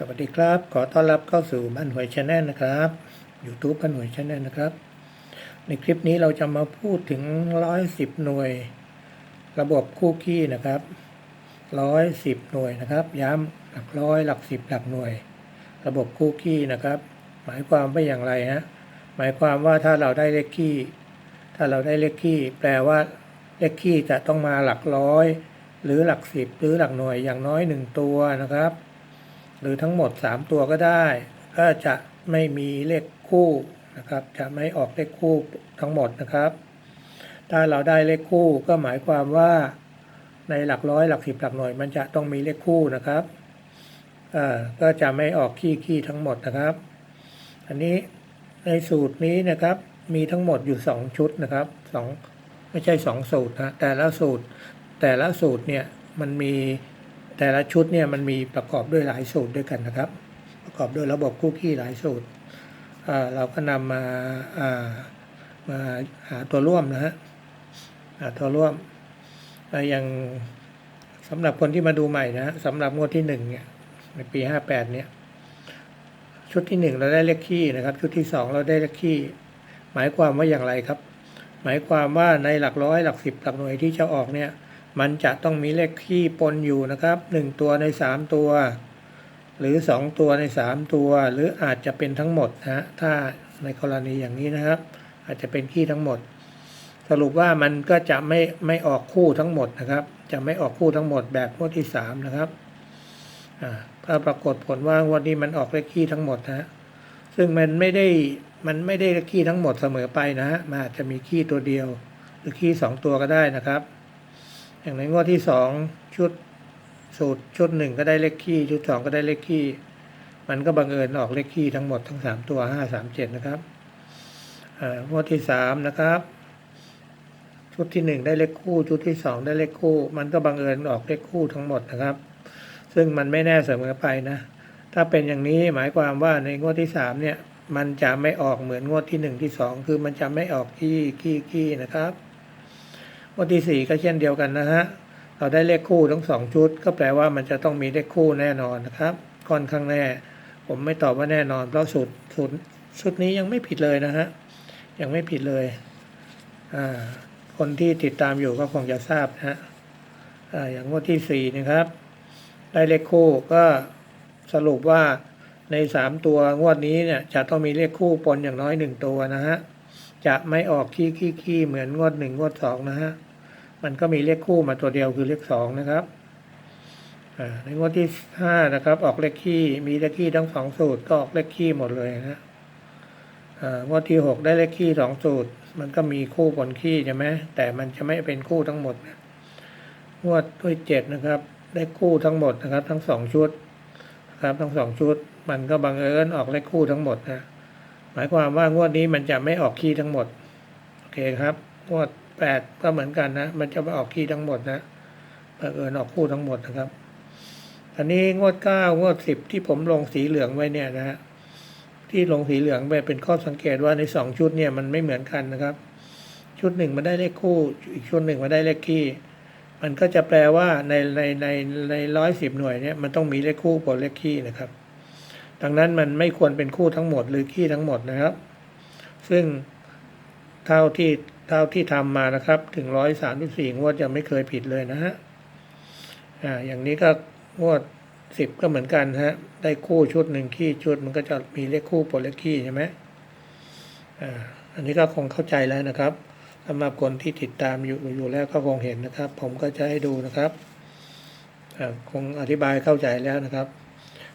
สวัสดีครับ ขอต้อนรับเข้าสู่บ้านหวยชาแนลนะครับ YouTube บ้านหวยชาแนลนะครับ ในคลิปนี้เราจะมาพูดถึงร้อยสิบหน่วย ระบบคู่ขี้นะครับร้อยสิบหน่วยนะครับ ย้ำหลักร้อยหลักสิบหลักหน่วย ระบบคู่ขี้นะครับ หมายความว่าอย่างไรฮะหมายความว่าถ้าเราได้เลขขี้ ถ้าเราได้เลขขี้ แปลว่าเลขขี้จะต้องมาหลักร้อย หรือหลักสิบหรือหลักหน่วยอย่างน้อยหนึ่งตัวนะครับ หรือทั้งหมด 3 ตัวก็ได้ ก็จะไม่มีเลขคู่นะครับ จะไม่ออกเลขคู่ทั้งหมดนะครับ ถ้าเราได้เลขคู่ก็หมายความว่าในหลักร้อยหลักสิบหลักหน่วย มันจะต้องมีเลขคู่นะครับอ่าก็จะไม่ออกขี้ขี้ทั้งหมดนะครับ อันนี้ในสูตรนี้นะครับมีทั้งหมดอยู่ 2 ชุดนะครับสองไม่ใช่ 2 สูตรนะแต่ละสูตรแต่ละสูตรเนี่ยมันมี แต่ละชุดเนี่ยมันมีประกอบด้วยหลายสูตรด้วยกันนะครับ ประกอบด้วยระบบคุกกี้หลายสูตรเราก็นำมาามาหาตัวร่วมนะฮะหาตัวร่วมอ่าอย่างสำหรับคนที่มาดูใหม่นะฮะสำหรับงวดที่หนึ่งเนี่ยในปีห้าแปดเนี่ยชุดที่หนึ่งเราได้เลขขี้นะครับ ชุดที่สองเราได้เลขขี้หมายความว่าอย่างไรครับ หมายความว่าในหลักร้อยหลักสิบหลักหน่วยที่จะออกเนี่ย มันจะต้องมีเลขขี้ปนอยู่นะครับหนึ่งตัวในสามตัว หรือสองตัวในสามตัว หรืออาจจะเป็นทั้งหมดนะฮะถ้าในกรณีอย่างนี้นะครับ อาจจะเป็นขี้ทั้งหมด สรุปว่ามันก็จะไม่ไม่ออกคู่ทั้งหมดนะครับ จะไม่ออกคู่ทั้งหมดแบบงวดที่สามนะครับถ้าปรากฏผลว่างวันนี้มันออกเลขขี้ทั้งหมดนะซึ่งมันไม่ได้มันไม่ได้เลขขี้ทั้งหมดเสมอไปนะฮะ มันอาจจะมีขี้ตัวเดียว หรือขี้สองตัวก็ได้นะครับ อย่างในงวดที่สองชุดสูตรชุดหนึ่งก็ได้เลขขี้ชุดสองก็ได้เลขขี้มันก็บังเอิญออกเลขขี้ทั้งหมดทั้งสามตัวห้าสามเจ็ดนะครับงวดที่สามนะครับ ชุดที่หนึ่งได้เลขคู่ ชุดที่สองได้เลขคู่ มันก็บังเอิญออกเลขคู่ทั้งหมดนะครับ ซึ่งมันไม่แน่เสมอไปนะ ถ้าเป็นอย่างนี้หมายความว่าในงวดที่สามเนี่ย มันจะไม่ออกเหมือนงวดที่หนึ่งที่สองคือมันจะไม่ออกขี้ขี้ขี้นะครับ วดที่สี่ก็เช่นเดียวกันนะฮะ เราได้เลขคู่ทั้งสองชุด ก็แปลว่ามันจะต้องมีเลขคู่แน่นอนนะครับค่อนข้างแน่ ผมไม่ตอบว่าแน่นอน เพราะสูตรสูตรชุดนี้ยังไม่ผิดเลยนะฮะ ยังไม่ผิดเลยอ่าคนที่ติดตามอยู่ก็คงจะทราบนะฮะอ่าอย่างงวดที่สี่นะครับ ได้เลขคู่ก็สรุปว่าในสามตัวงวดนี้เนี่ยจะต้องมีเลขคู่ปนอย่างน้อยหนึ่งตัวนะฮะจะไม่ออกขี้ขี้ขี้เหมือนงวดหนึ่งงวดสองนะฮะ มันก็มีเลขคู่มาตัวเดียวคือเลขสองนะครับอ่าในงวดที่ห้านะครับ ออกเลขขี้มีเลขขี้ทั้งสองสูตรก็ออกเลขขี้หมดเลยนะอ่างวดที่หกได้เลขขี้สองสูตร มันก็มีคู่ปนขี้ใช่ไหมแต่มันจะไม่เป็นคู่ทั้งหมดนะงวดที่เจ็ดนะครับ ได้คู่ทั้งหมดนะครับ ทั้งสองชุดนะครับทั้งสองชุด มันก็บังเอิญออกเลขคู่ทั้งหมดนะหมายความว่างวดนี้มันจะไม่ออกขี้ทั้งหมดโอเคครับงวด แปดก็เหมือนกันนะ มันจะไม่ออกขี้ทั้งหมดนะบังเอิญออกคู่ทั้งหมดนะครับอันนี้งวดเก้างวดสิบที่ผมลงสีเหลืองไว้เนี่ยนะฮะที่ลงสีเหลืองไปเป็นข้อสังเกตว่าในสองชุดเนี่ยมันไม่เหมือนกันนะครับ ชุดหนึ่งมันได้เลขคู่ อีกชุดหนึ่งมันได้เลขขี้มันก็จะแปลว่าในในในในร้อยสิบหน่วยเนี่ยมันต้องมีเลขคู่กับเลขขี้นะครับ ดังนั้นมันไม่ควรเป็นคู่ทั้งหมดหรือขี้ทั้งหมดนะครับ ซึ่งเท่าที่ เท่าที่ทำมานะครับถึงร้อยสามสิบสี่งวดจะไม่เคยผิดเลยนะฮะอ่าอย่างนี้ก็งวดสิบก็เหมือนกันฮะ ได้คู่ชุดหนึ่งขี้ชุดมันก็จะมีเลขคู่ปนเลขขี้ใช่ไหมอ่าอันนี้ก็คงเข้าใจแล้วนะครับสำหรับคนที่ติดตามอยู่อยู่แล้วก็คงเห็นนะครับ ผมก็จะให้ดูนะครับอ่าคงอธิบายเข้าใจแล้วนะครับ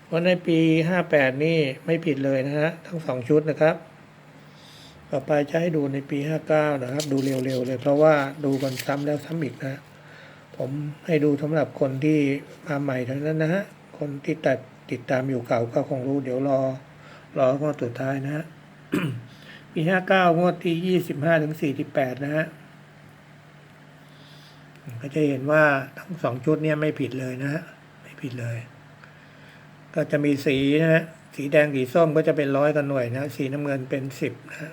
เพราะในปีห้าแปดนี่ไม่ผิดเลยนะฮะทั้งสองชุดนะครับ ต่อไปจะให้ดูในปีห้าเก้านะครับ ดูเร็วๆ เลย เพราะว่าดูกันซ้ำแล้วซ้ำอีกนะ ผมให้ดูสำหรับคนที่มาใหม่ทั้งนั้นนะฮะ คนที่ตัดติดตามอยู่เก่าก็คงรู้ เดี๋ยวรอ รองวดสุดท้ายนะฮะ ปีห้าเก้างวดที่ยี่สิบห้าถึงสี่สิบแปดนะฮะ ก็จะเห็นว่าทั้งสองชุดเนี่ยไม่ผิดเลยนะฮะ ไม่ผิดเลย ก็จะมีสีนะฮะ สีแดงสีส้มก็จะเป็นร้อยกันหน่วยนะ สีน้ำเงินเป็นสิบนะฮะ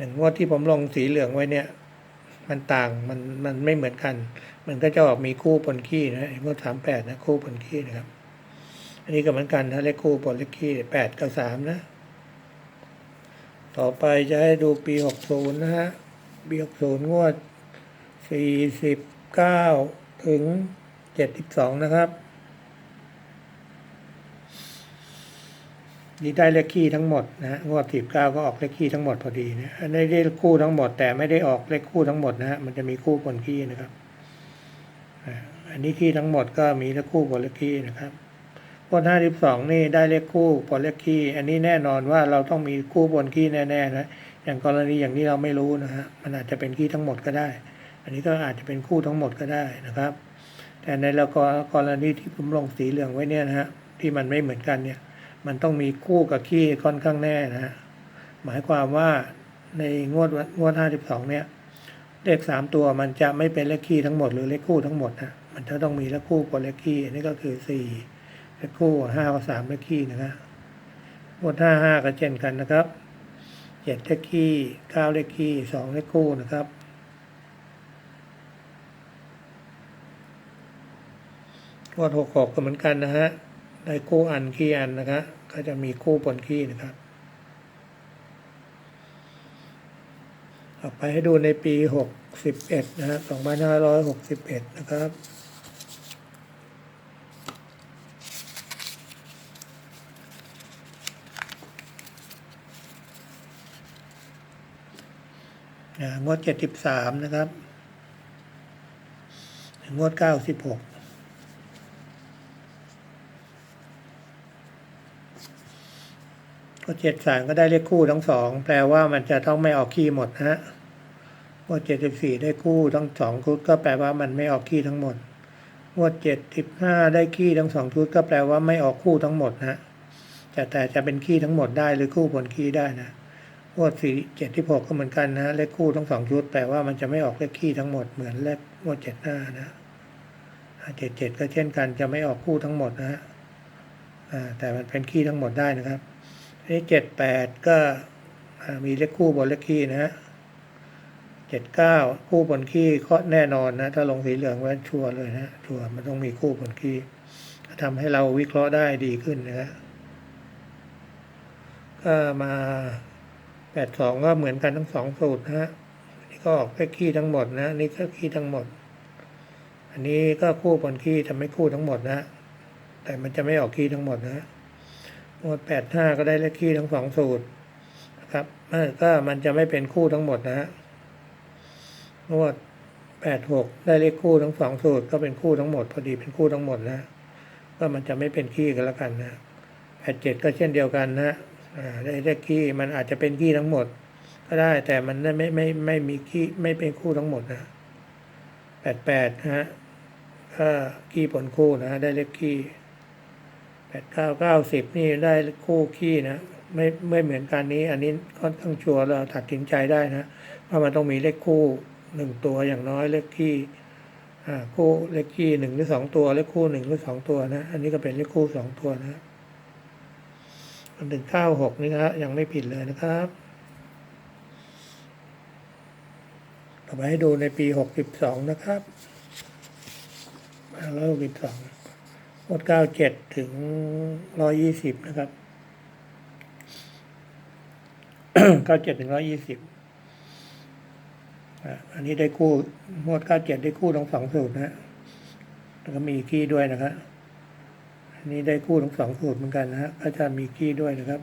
อย่างงวดที่ผมลงสีเหลืองไว้เนี่ย มันต่างมันมันไม่เหมือนกัน มันก็จะออกมีคู่ปนขี้นะงวดสามแปดนะคู่ปนขี้นะครับ อันนี้ก็เหมือนกันถ้าเลขคู่ปนเลขขี้แปดกับสามนะ ต่อไปจะให้ดูปีหกศูนย์นะฮะปีหกศูนย์งวดสี่สิบเก้าถึงเจ็ดสิบสองนะครับ นี่ได้เลขคี่ทั้งหมดนะฮะงวดสิบเก้าก็ออกเลขคี่ทั้งหมดพอดีนะอันนี้ได้คู่ทั้งหมด แต่ไม่ได้ออกเลขคู่ทั้งหมดนะฮะมันจะมีคู่ปนคี่นะครับอันนี้คี่ทั้งหมดก็มีเลขคู่ปนเลขคี่นะครับงวดห้าสิบสองนี่ได้เลขคู่ปนเลขคี่ อันนี้แน่นอนว่าเราต้องมีคู่ปนคี่แน่ๆนะอย่างกรณีอย่างนี้เราไม่รู้นะฮะมันอาจจะเป็นคี่ทั้งหมดก็ได้ อันนี้ก็อาจจะเป็นคู่ทั้งหมดก็ได้นะครับ แต่ในละกรกรณีที่ผมลงสีเหลืองไว้เนี่ยนะฮะที่มันไม่เหมือนกันเนี่ย มันต้องมีคู่กับขี้ค่อนข้างแน่นะฮะหมายความว่าในงวดวันงวดห้าสิบสองเนี่ย เลขสามตัวมันจะไม่เป็นเลขขี้ทั้งหมดหรือเลขคู่ทั้งหมดนะมันจะต้องมีเลขคู่กับเลขขี้อันนี้ก็คือสี่เลขคู่ห้ากับสามเลขขี้นะครับงวดห้าห้าก็เช่นกันนะครับเจ็ดเลขขี้เก้าเลขขี้สองเลขคู่นะครับงวดหกหกก็เหมือนกันนะฮะ ได้คู่อันขี้อันนะครับก็จะมีคู่ปนขี้นะครับต่อไปให้ดูในปี 61 นะครัะ2561 นะครับ งวด 73 นะครับ งวด 96 โปรเจ็ดสามก็ได้เลขคู่ทั้งสองแปลว่ามันจะต้องไม่ออกคี่หมดนะฮะงวดเจ็ดสิบสี่ได้คู่ทั้งสองชุดก็แปลว่ามันไม่ออกคี่ทั้งหมดงวดเจ็ดสิบห้าได้ขี้ทั้งสองชุดก็แปลว่าไม่ออกคู่ทั้งหมดนะฮแต่แต่จะเป็นขี้ทั้งหมดได้หรือคู่ผลขี้ได้นะงวดสี่เจ็ดที่หกก็เหมือนกันนะเลขคู่ทั้งสองชุดแปลว่ามันจะไม่ออกเลขขี้ทั้งหมดเหมือนเลขงวดเจ็ดหน้านะเจ็ดเจ็ดก็เช่นกันจะไม่ออกคู่ทั้งหมดนะฮะแต่มันเป็นขี้ทั้งหมดได้นะครับ นี่เจ็ดแปดก็อ่ามีเลขคู่บนเลขคี่นะฮะเจ็ดเก้าคู่บนคี่ก็แน่นอนนะ ถ้าลงสีเหลืองไว้ชัวร์เลยนะชัวร์มันต้องมีคู่บนคี่ทำให้เราวิเคราะห์ได้ดีขึ้นนะฮะก็มาแปดสองก็เหมือนกันทั้งสองสูตรนะฮะนี่ก็ออกเลขคี่ทั้งหมดนะนนี่ก็คี่ทั้งหมด อันนี้ก็คู่บนคี่ทำให้คู่ทั้งหมดนะ แต่มันจะไม่ออกคี่ทั้งหมดนะ งวดแปดห้าก็ได้เลขคี่ทั้งสองสูตรนะครับเออก็มันจะไม่เป็นคู่ทั้งหมดนะฮะงวดแปดหกได้เลขคู่ทั้งสองสูตร ก็เป็นคู่ทั้งหมด พอดีเป็นคู่ทั้งหมดนะ ก็มันจะไม่เป็นขี้กันแล้วกันนะแปดเจ็ดก็เช่นเดียวกันนะได้เลขขี้มันอาจจะเป็นขี้ทั้งหมด ก็ได้แต่มันไม่ไม่ไม่ไม่มีขี้ไม่เป็นคู่ทั้งหมดนะแปดแปดนะฮะก็ขี้ผลคู่นะได้เลขขี้ แปดเก้าเก้าสิบนี่ได้คู่ขี้นะไม่ไม่เหมือนกันนี้ อันนี้ค่อนข้างชัวร์เราตัดสินใจได้นะว่ามันต้องมีเลขคู่หนึ่งตัวอย่างน้อยเลขขี้อ่าคู่เลขขี้หนึ่งหรือสองตัวเลขคู่หนึ่งหรือสองตัวนะ อันนี้ก็เป็นเลขคู่สองตัวนะอันถึงเก้าหกนี่ครับยังไม่ผิดเลยนะครับต่อไปให้ดูในปีหกสิบสองนะครับร้อยหกสิบสอง งวดเก้าเจ็ดถึงร้อยี่สิบนะครับเก้าเจ็ดถึงร้อยี่สิบอันนี้ได้คู่งวดเก้าเจ็ดได้คู่ทั้งสองสูตรนะฮะแล้วก็มีขี้ด้วยนะครับอันนี้ได้คู่ทั้งสองสูตรเหมือนกันนะฮะก็จะมีขี้ด้วยนะครับ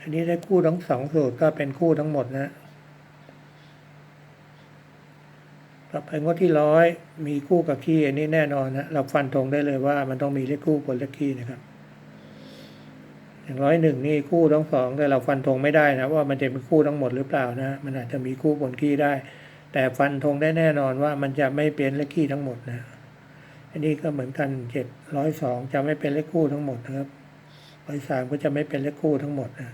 อันนี้ได้คู่ทั้งสองสูตรก็เป็นคู่ทั้งหมดนะ ฮะต่อไปงวดที่ร้อยมีคู่กับขี้อันนี้แน่นอนนะเราฟันธงได้เลยว่ามันต้องมีเลขคู่บนเลขขี้นะครับอย่างร้อยหนึ่งนี่คู่ทั้งสองแต่เราฟันธงไม่ได้นะว่ามันจะเป็นคู่ทั้งหมดหรือเปล่านะมันอาจจะมีคู่บนขี้ได้ แต่ฟันธงได้แน่นอนว่ามันจะไม่เป็นเลขขี้ทั้งหมดนะอันนี้ก็เหมือนกันเจ็ดร้อยสองจะไม่เป็นเลขคู่ทั้งหมดนะครับร้อยสามก็จะไม่เป็นเลขคู่ทั้งหมดนะ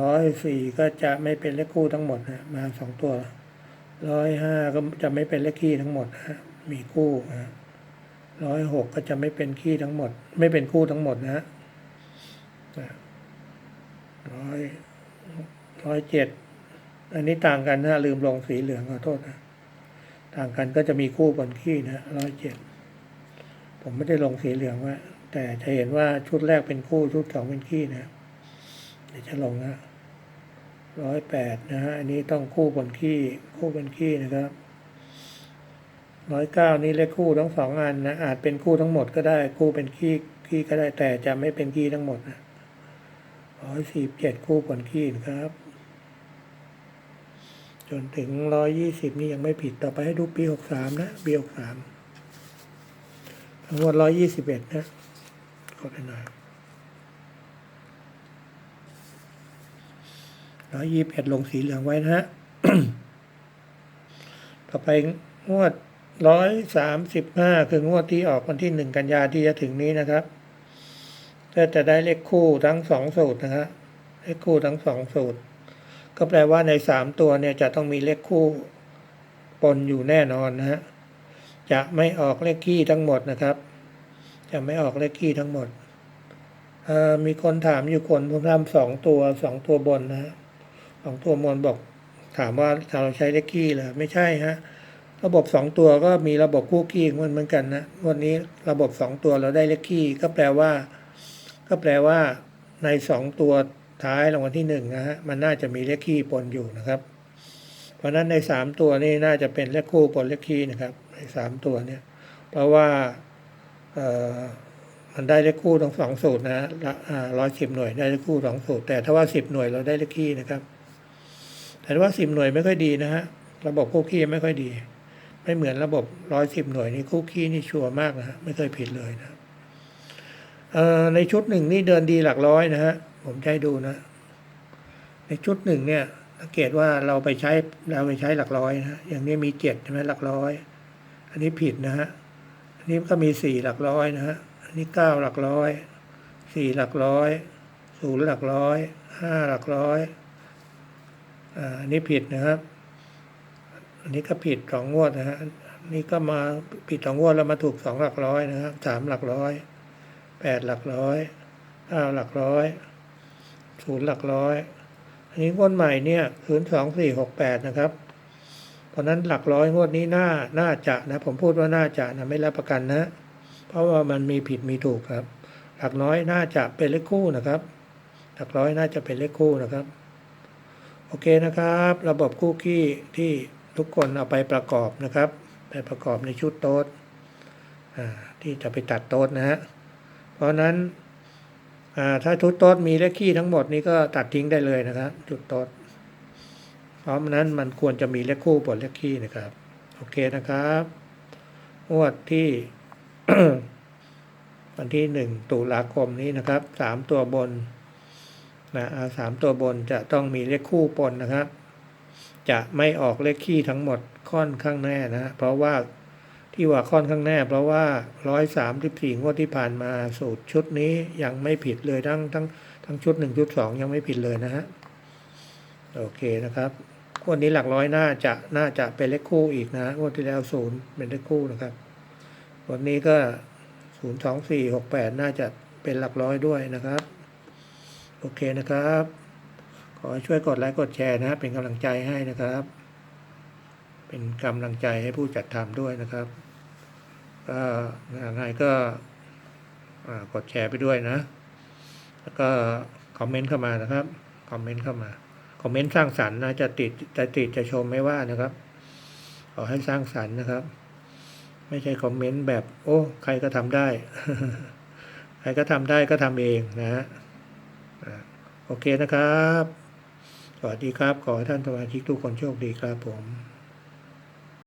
ร้อยสี่ก็จะไม่เป็นเลขคู่ทั้งหมดนะมาสองตัว ร้อยห้าก็จะไม่เป็นเลขคี่ทั้งหมดนะฮะมีคู่นะร้อยหกก็จะไม่เป็นคี่ทั้งหมด ไม่เป็นคู่ทั้งหมดนะฮะร้อยร้อยเจ็ดอันนี้ต่างกันนะลืมลงสีเหลืองขอโทษนะต่างกันก็จะมีคู่บนขี้นะร้อยเจ็ดผมไม่ได้ลงสีเหลืองว่าแต่จะเห็นว่าชุดแรกเป็นคู่ชุดสองเป็นขี้นะเดี๋ยวจะลงนะ ร้อยแปดนะฮะ อันนี้ต้องคู่บนขี้ คู่เป็นขี้นะครับร้อยเก้านี่เลขคู่ทั้งสองอันนะ อาจเป็นคู่ทั้งหมดก็ได้ คู่เป็นขี้ขี้ก็ได้แต่จะไม่เป็นขี้ทั้งหมดนะร้อยสี่เจ็ดคู่บนขี้นะครับ จนถึงร้อยยี่สิบนี่ยังไม่ผิดต่อไปให้ดูปีหกสามนะปีหกสามทั้งหมดร้อยยี่สิบเอ็ดนะกดหน่อย ร้อยยี่สิบเอ็ดลงสีเหลืองไว้นะฮะ ต่อไปงวดร้อยสามสิบห้าคืองวดที่ออกวันที่หนึ่งกันยาที่จะถึงนี้นะครับก็จะได้เลขคู่ทั้งสองสูตรนะฮะเลขคู่ทั้งสองสูตร ก็แปลว่าในสามตัวเนี่ยจะต้องมีเลขคู่ปนอยู่แน่นอนนะฮะจะไม่ออกเลขขี้ทั้งหมดนะครับ จะไม่ออกเลขขี้ทั้งหมดมีคนถามอยู่คนผมทำสองตัวสองตัวบนนะฮะ สองตัวบนบอกถามว่าเราใช้เลขขี้เหรอไม่ใช่ฮะระบบสองตัวก็มีระบบคู่ขี้เหมือนเหมือนกันนะวันนี้ระบบสองตัวเราได้เลขขี้ก็แปลว่า ก็แปลว่า ในสองตัวท้ายรางวัลที่หนึ่งนะฮะมันน่าจะมีเลขขี้ปนอยู่นะครับ เพราะฉะนั้นในสามตัวนี่น่าจะเป็นเลขคู่ปนเลขขี้นะครับในสามตัวเนี่ยเพราะว่าเอ่อมันได้เลขคู่ทั้งสองสูตรนะร้อยสิบหน่วยได้เลขคู่สองสูตร แต่ถ้าว่าสิบหน่วยเราได้เลขขี้นะครับ แต่ว่าสิบหน่วยไม่ค่อยดีนะฮะ ระบบคู่ขี้ไม่ค่อยดี ไม่เหมือนระบบร้อยสิบหน่วยนี่คู่ขี้นี่ชัวร์มากนะฮะ ไม่เคยผิดเลยนะในชุดหนึ่งนี่เดินดีหลักร้อยนะฮะ ผมใช้ดูนะ ในชุดหนึ่งเนี่ยสังเกตว่าเราไปใช้เราไปใช้หลักร้อยนะอย่างนี้มีเจ็ดใช่ไหมหลักร้อย อันนี้ผิดนะฮะ อันนี้ก็มีสี่หลักร้อยนะฮะ อันนี้เก้าหลักร้อย สี่หลักร้อยศูนย์หลักร้อย ห้าหลักร้อย อันนี้ผิดนะครับ อันนี้ก็ผิดสองงวดนะฮะนนี่ก็มาผิดสองงวดแล้วมาถูกสองหลักร้อยนะครับสามหลักร้อยแปดหลักร้อยเก้าหลักร้อยศูนย์หลักร้อย อันนี้งวดใหม่เนี่ยศูนย์สองสี่หกแปดนะครับเพราะนั้นหลักร้อยงวดนี้น่าน่าจะนะ ผมพูดว่าน่าจะนะไม่รับประกันนะ เพราะว่ามันมีผิดมีถูกครับ หลักน้อยน่าจะเป็นเลขคู่นะครับ หลักร้อยน่าจะเป็นเลขคู่นะครับ โอเคนะครับ ระบบคู่ขี้ที่ทุกคนเอาไปประกอบนะครับ ไปประกอบในชุดโต๊ดที่จะไปตัดโต๊ดนะฮะเพราะนั้นถ้าชุดโต๊ดมีเลขขี้ทั้งหมดนี้ก็ตัดทิ้งได้เลยนะครับชุดโต๊ดเพราะฉะนั้นมันควรจะมีเลขคู่บนเลขขี้นะครับ โอเคนะครับงวดที่วันที่หนึ่งตุลาคมนี้นะครับสามตัวบน นะสามตัวบนจะต้องมีเลขคู่ปนนะครับ จะไม่ออกเลขขี้ทั้งหมดค่อนข้างแน่นะเพราะว่าที่ว่าค่อนข้างแน่ เพราะว่าร้อยสามสิบสี่งวดที่ผ่านมาสูตรชุดนี้ยังไม่ผิดเลยทั้งทั้งทั้งชุดหนึ่งชุดสองยังไม่ผิดเลยนะฮะโอเคนะครับงวดนี้หลักร้อยน่าจะน่าจะเป็นเลขคู่อีกนะงวดที่แล้วศูนย์เป็นเลขคู่นะครับวันนี้ก็ศูนย์สองสี่หกแปดน่าจะเป็นหลักร้อยด้วยนะครับ โอเคนะครับ ขอช่วยกดไลค์กดแชร์นะเป็นกำลังใจให้นะครับ เป็นกำลังใจให้ผู้จัดทำด้วยนะครับก็ยังไงก็กดแชร์ไปด้วยนะ แล้วก็คอมเมนต์เข้ามานะครับ คอมเมนต์เข้ามา คอมเมนต์สร้างสรรค์นะจะติดจะติดจะชมไม่ว่านะครับ ขอให้สร้างสรรค์นะครับ ไม่ใช่คอมเมนต์แบบ โอ้ ใครก็ทำได้ ใครก็ทำได้ก็ทำเองนะฮะ โอเคนะครับ สวัสดีครับ ขอให้ท่านสมาชิกทุกคนโชคดีครับผม